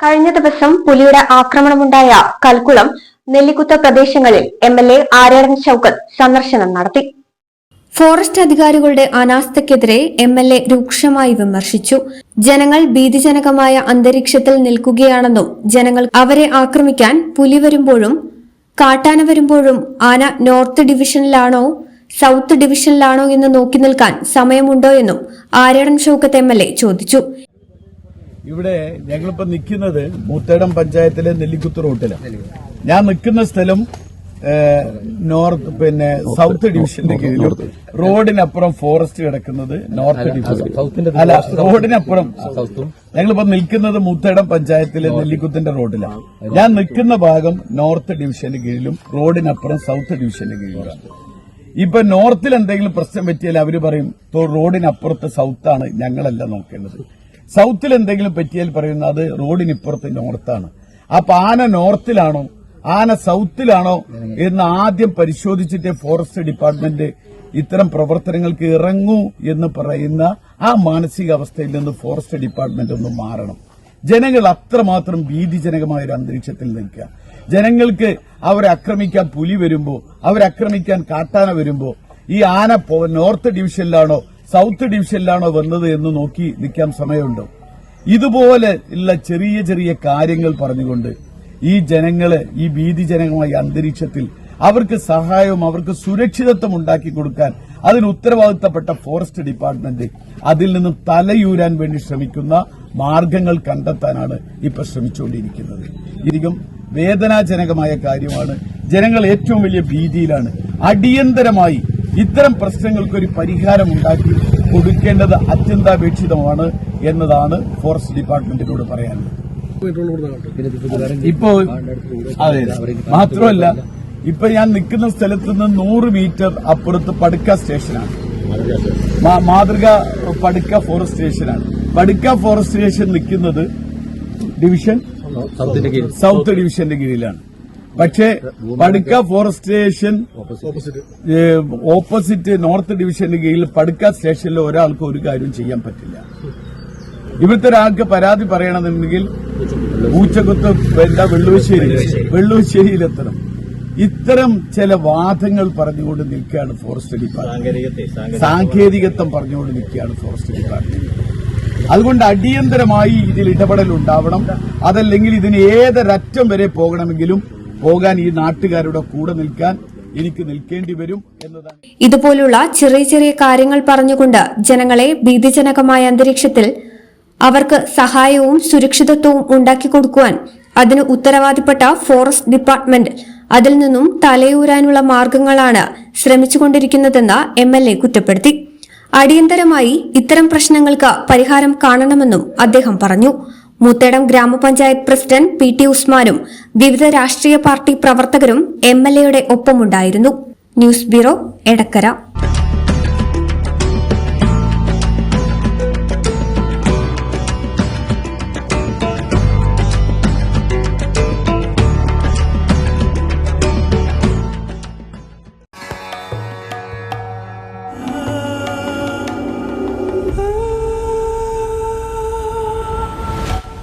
കഴിഞ്ഞ ദിവസം പുലിയുടെ ആക്രമണമുണ്ടായ കൽക്കുളം നെല്ലിക്കുത്ത് പ്രദേശങ്ങളിൽ M L A Aryadan Shoukath സന്ദർശനം നടത്തി. ഫോറസ്റ്റ് അധികാരികളുടെ അനാസ്ഥയ്ക്കെതിരെ എം എൽ എ രൂക്ഷമായി വിമർശിച്ചു. ജനങ്ങൾ ഭീതിജനകമായ അന്തരീക്ഷത്തിൽ നിൽക്കുകയാണെന്നും ജനങ്ങൾ അവരെ ആക്രമിക്കാൻ പുലി വരുമ്പോഴും കാട്ടാന വരുമ്പോഴും ആന നോർത്ത് ഡിവിഷനിലാണോ സൗത്ത് ഡിവിഷനിലാണോ എന്ന് നോക്കി നിൽക്കാൻ സമയമുണ്ടോ എന്നും Aryadan Shoukath M L A ചോദിച്ചു. ഇവിടെ ഞങ്ങളിപ്പോ നിൽക്കുന്നത് മൂത്തേടം പഞ്ചായത്തിലെ നെല്ലിക്കുത്ത് റോട്ടിലാണ് ഞാൻ നിൽക്കുന്ന സ്ഥലം നോർത്ത് പിന്നെ സൗത്ത് ഡിവിഷന്റെ കീഴിലും റോഡിനപ്പുറം ഫോറസ്റ്റ് കിടക്കുന്നത് നോർത്ത് ഡിവിഷൻ അല്ല റോഡിനപ്പുറം. ഞങ്ങളിപ്പോ നിൽക്കുന്നത് മൂത്തേടം പഞ്ചായത്തിലെ നെല്ലിക്കുത്തിന്റെ റോഡിലാണ് ഞാൻ നിൽക്കുന്ന ഭാഗം നോർത്ത് ഡിവിഷന്റെ കീഴിലും റോഡിനപ്പുറം സൗത്ത് ഡിവിഷന്റെ കീഴിലുമാണ്. ഇപ്പൊ നോർത്തിൽ എന്തെങ്കിലും പ്രശ്നം പറ്റിയാൽ അവർ പറയും "തോ റോഡിനപ്പുറത്ത് സൗത്താണ് ഞങ്ങളല്ല നോക്കേണ്ടത്. സൗത്തിൽ എന്തെങ്കിലും പറ്റിയാൽ പറയുന്ന അത് റോഡിനിപ്പുറത്ത് നോർത്താണ് അപ്പൊ ആന നോർത്തിലാണോ? ആന സൗത്തിലാണോ? എന്ന് ആദ്യം പരിശോധിച്ചിട്ട് ഫോറസ്റ്റ് ഡിപ്പാർട്ട്മെന്റ് ഇത്തരം പ്രവർത്തനങ്ങൾക്ക് ഇറങ്ങൂ എന്ന് പറയുന്ന ആ മാനസികാവസ്ഥയിൽ നിന്ന് ഫോറസ്റ്റ് ഡിപ്പാർട്ട്മെന്റ് ഒന്ന് മാറണം. ജനങ്ങൾ അത്രമാത്രം ഭീതിജനകമായ ഒരു അന്തരീക്ഷത്തിൽ നിൽക്കുക. ജനങ്ങൾക്ക് അവരെ ആക്രമിക്കാൻ പുലി വരുമ്പോൾ അവരെ ആക്രമിക്കാൻ കാട്ടാന വരുമ്പോൾ ഈ ആന നോർത്ത് ഡിവിഷനിലാണോ സൗത്ത് ഡിവിഷനിലാണോ വന്നത് എന്ന് നോക്കി നിൽക്കാൻ സമയമുണ്ടോ. ഇതുപോലെ ഉള്ള ചെറിയ ചെറിയ കാര്യങ്ങൾ പറഞ്ഞുകൊണ്ട് ഈ ജനങ്ങളെ ഈ ഭീതിജനകമായ അന്തരീക്ഷത്തിൽ അവർക്ക് സഹായവും അവർക്ക് സുരക്ഷിതത്വം ഉണ്ടാക്കി കൊടുക്കാൻ അതിന് ഉത്തരവാദിത്തപ്പെട്ട ഫോറസ്റ്റ് ഡിപ്പാർട്ട്മെന്റ് അതിൽ നിന്നും തലയൂരാൻ വേണ്ടി ശ്രമിക്കുന്ന മാർഗങ്ങൾ കണ്ടെത്താനാണ് ഇപ്പൊ ശ്രമിച്ചുകൊണ്ടിരിക്കുന്നത്. ഇതികം വേദനാജനകമായ കാര്യമാണ്. ജനങ്ങൾ ഏറ്റവും വലിയ ഭീതിയിലാണ്. അടിയന്തരമായി ഇത്തരം പ്രശ്നങ്ങൾക്കൊരു പരിഹാരം ഉണ്ടാക്കി കൊടുക്കേണ്ടത് അത്യന്താപേക്ഷിതമാണ് എന്നതാണ് ഫോറസ്റ്റ് ഡിപ്പാർട്ട്മെന്റിനോട് പറയാനുള്ളത് ഇപ്പോ അതെ മാത്രമല്ല ഇപ്പൊ ഞാൻ നിൽക്കുന്ന സ്ഥലത്ത് നിന്ന് നൂറ് മീറ്റർ അപ്പുറത്ത് പടുക്ക സ്റ്റേഷനാണ്. മാതൃക പടുക്ക ഫോറസ്റ്റ് സ്റ്റേഷനാണ്. പടുക്ക ഫോറസ്റ്റ് സ്റ്റേഷൻ നിൽക്കുന്നത് ഡിവിഷൻ സൗത്ത് ഡിവിഷന്റെ കീഴിലാണ്. പക്ഷേ Padukka forest station station opposite north ഡിവിഷന് കീഴിൽ പടുക്ക സ്റ്റേഷനിൽ ഒരാൾക്ക് ഒരു കാര്യം ചെയ്യാൻ പറ്റില്ല. ഇവിടുത്തെ ഒരാൾക്ക് പരാതി പറയണമെന്നുണ്ടെങ്കിൽ ഊച്ചകുത്ത് എന്താ വെള്ളുവശ്ശേരി? വെള്ളുവശ്ശേരിയിലെത്തണം. ഇത്തരം ചില വാദങ്ങൾ പറഞ്ഞുകൊണ്ട് നിൽക്കുകയാണ് ഫോറസ്റ്റ് ഡിപ്പാർട്ട്മെന്റ്. സാങ്കേതികത്വം പറഞ്ഞുകൊണ്ട് നിൽക്കുകയാണ് ഫോറസ്റ്റ് ഡിപ്പാർട്ട്മെന്റ്. അതുകൊണ്ട് അടിയന്തരമായി ഇതിൽ ഇടപെടൽ ഉണ്ടാവണം അതല്ലെങ്കിൽ ഇതിന് ഏതൊരറ്റം വരെ പോകണമെങ്കിലും പോകാൻ ഈ നാട്ടുകാരുടെ കൂടെ നിൽക്കാൻ എനിക്ക് നിൽക്കേണ്ടി വരും എന്നതാണ്. ഇതുപോലുള്ള ചെറിയ ചെറിയ കാര്യങ്ങൾ പറഞ്ഞുകൊണ്ട് ജനങ്ങളെ ഭീതിജനകമായ അന്തരീക്ഷത്തിൽ അവർക്ക് സഹായവും സുരക്ഷിതത്വവും ഉണ്ടാക്കി കൊടുക്കുവാൻ അതിന് ഉത്തരവാദിപ്പെട്ട ഫോറസ്റ്റ് ഡിപ്പാർട്ട്മെന്റ് അതിൽ നിന്നും തലയൂരാനുള്ള മാർഗങ്ങളാണ് ശ്രമിച്ചുകൊണ്ടിരിക്കുന്നതെന്ന് എം എൽ എ കുറ്റപ്പെടുത്തി. അടിയന്തരമായി ഇത്തരം പ്രശ്നങ്ങൾക്ക് പരിഹാരം കാണണമെന്നും അദ്ദേഹം പറഞ്ഞു. മൂത്തേടം ഗ്രാമപഞ്ചായത്ത് പ്രസിഡന്റ് പി ടി ഉസ്മാനും വിവിധ രാഷ്ട്രീയ പാർട്ടി പ്രവർത്തകരും എം എൽ എയുടെ ഒപ്പമുണ്ടായിരുന്നു. News bureau Edakkara.